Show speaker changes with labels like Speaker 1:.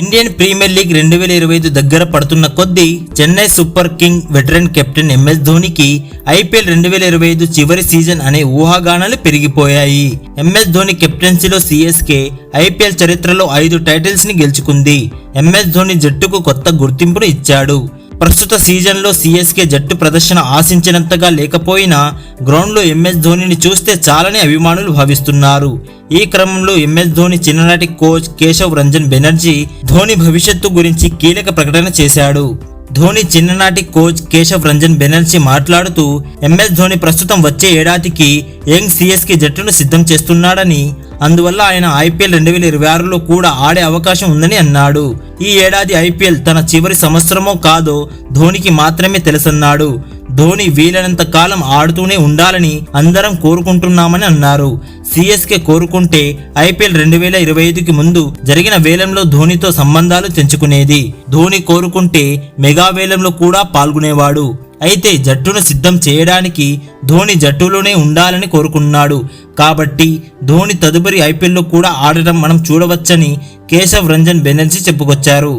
Speaker 1: Indian premier league రెండు వేల ఇరవై ఐదు దగ్గర పడుతున్న కొద్దీ Chennai super king veteran captain MS ధోనికి IPL రెండు వేల ఇరవై ఐదు చివరి సీజన్ అనే ఊహాగానాలు పెరిగిపోయాయి. ఎంఎస్ ధోని కెప్టెన్సీలో సిఎస్కే ఐపీఎల్ చరిత్రలో ఐదు టైటిల్స్ని గెలుచుకుంది. ఎంఎస్ ధోని జట్టుకు కొత్త గుర్తింపును ఇచ్చాడు. ప్రస్తుత సీజన్లో సిఎస్కే జట్టు ప్రదర్శన ఆశించినంతగా లేకపోయినా గ్రౌండ్లో ఎంఎస్ ధోనిని చూస్తే చాలని అభిమానులు భావిస్తున్నారు. ఈ క్రమంలో ఎంఎస్ ధోని చిన్ననాటి కోచ్ కేశవ్ రంజన్ బెనర్జీ ధోని భవిష్యత్తు గురించి కీలక ప్రకటన చేశాడు. ధోని చిన్ననాటి కోచ్ కేశవ్ రంజన్ బెనర్జీ మాట్లాడుతూ ఎంఎస్ ధోని ప్రస్తుతం వచ్చే ఏడాదికి యంగ్ సిఎస్కే జట్టును సిద్ధం చేస్తున్నాడని అందువల్ల ఆయన ఐపీఎల్ రెండు వేల ఇరవై ఆరులో కూడా ఆడే అవకాశం ఉందని అన్నాడు. ఈ ఏడాది ఐపీఎల్ తన చివరి సంవత్సరమో కాదో ధోనికి మాత్రమే తెలుసన్నాడు. ధోని వీలైనంత కాలం ఆడుతూనే ఉండాలని అందరం కోరుకుంటున్నామని అన్నారు. సిఎస్కే కోరుకుంటే ఐపీఎల్ రెండు వేల ఇరవై ఐదుకి ముందు జరిగిన వేలంలో ధోనితో సంబంధాలు తెంచుకునేది. ధోని కోరుకుంటే మెగా వేలంలో కూడా పాల్గొనేవాడు. అయితే జట్టును సిద్ధం చేయడానికి ధోని జట్టులోనే ఉండాలని కోరుకున్నాడు. కాబట్టి ధోని తదుపరి ఐపీఎల్లో కూడా ఆడటం మనం చూడవచ్చని కేశవ్ రంజన్ బెనర్జీ చెప్పుకొచ్చారు.